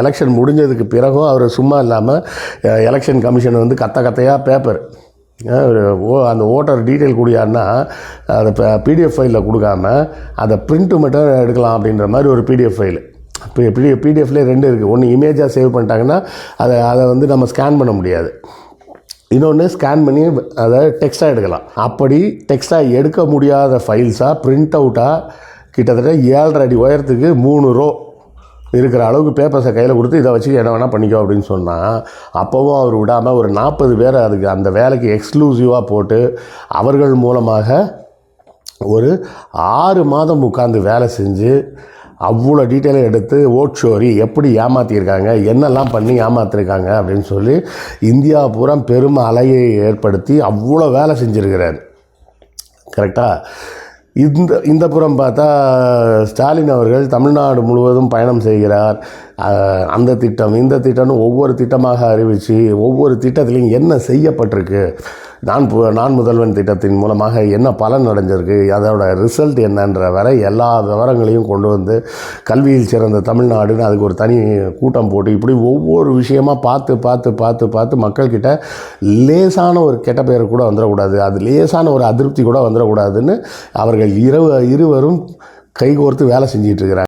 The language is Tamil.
எலெக்ஷன் முடிஞ்சதுக்கு பிறகும் அவர் சும்மா இல்லாமல் எலெக்ஷன் கமிஷன் வந்து கத்த கத்தையாக பேப்பர் ஓ அந்த ஓட்டர் டீட்டெயில் கொடுக்காருன்னா அதை பிடிஎஃப் ஃபைலில் கொடுக்காம அதை பிரிண்ட்டு மட்டும் எடுக்கலாம் அப்படின்ற மாதிரி ஒரு பிடிஎஃப் ஃபைலு இப்போ பிடி பிடிஎஃப்லேயே ரெண்டு இருக்குது ஒன்று இமேஜாக சேவ் பண்ணிட்டாங்கன்னா அதை அதை வந்து நம்ம ஸ்கேன் பண்ண முடியாது. இன்னொன்று ஸ்கேன் பண்ணி அதை டெக்ஸ்ட்டாக எடுக்கலாம். அப்படி டெக்ஸ்ட்டாக எடுக்க முடியாத ஃபைல்ஸாக பிரிண்ட் அவுட்டாக கிட்டத்தட்ட ஏழரை அடி உயரத்துக்கு மூணு ரோ இருக்கிற அளவுக்கு பேப்பர்ஸை கையில் கொடுத்து இதை வச்சு என்ன வேணால் பண்ணிக்கோ அப்படின்னு சொன்னால் அப்போவும் அவர் விடாமல் ஒரு நாற்பது பேரை அதுக்கு அந்த வேலைக்கு எக்ஸ்க்ளூசிவாக போட்டு அவர்கள் மூலமாக ஒரு ஆறு மாதம் உட்காந்து வேலை செஞ்சு அவ்வளோ டீட்டெயிலாக எடுத்து ஓட் ஷோரி எப்படி ஏமாற்றிருக்காங்க என்னெல்லாம் பண்ணி ஏமாத்திருக்காங்க அப்படின்னு சொல்லி இந்தியா பூரா பெரும் அலையை ஏற்படுத்தி அவ்வளோ வேலை செஞ்சுருக்கிறார். கரெக்டாக இந்த இந்த புறம் பார்த்தா ஸ்டாலின் அவர்கள் தமிழ்நாடு முழுவதும் பயணம் செய்கிறார். அந்த திட்டம் இந்த திட்டம்னு ஒவ்வொரு திட்டமாக அறிவித்து ஒவ்வொரு திட்டத்திலையும் என்ன செய்யப்பட்டிருக்கு? நான் பு- நான் முதல்வன் திட்டத்தின் மூலமாக என்ன பலன் அடைஞ்சிருக்கு அதோட ரிசல்ட் என்னன்ற வரை எல்லா விவரங்களையும் கொண்டு வந்து கல்வியில் சிறந்த தமிழ்நாடுன்னு அதுக்கு ஒரு தனி கூட்டம் போட்டு இப்படி ஒவ்வொரு விஷயமாக பார்த்து பார்த்து பார்த்து பார்த்து மக்கள்கிட்ட லேசான ஒரு கெட்ட பெயர் கூட வந்துடக்கூடாது. அது லேசான ஒரு அதிருப்தி கூட வந்துடக்கூடாதுன்னு அவர்கள் இரவு இருவரும் கைகோர்த்து வேலை செஞ்சிட்டு இருக்கிறாங்க.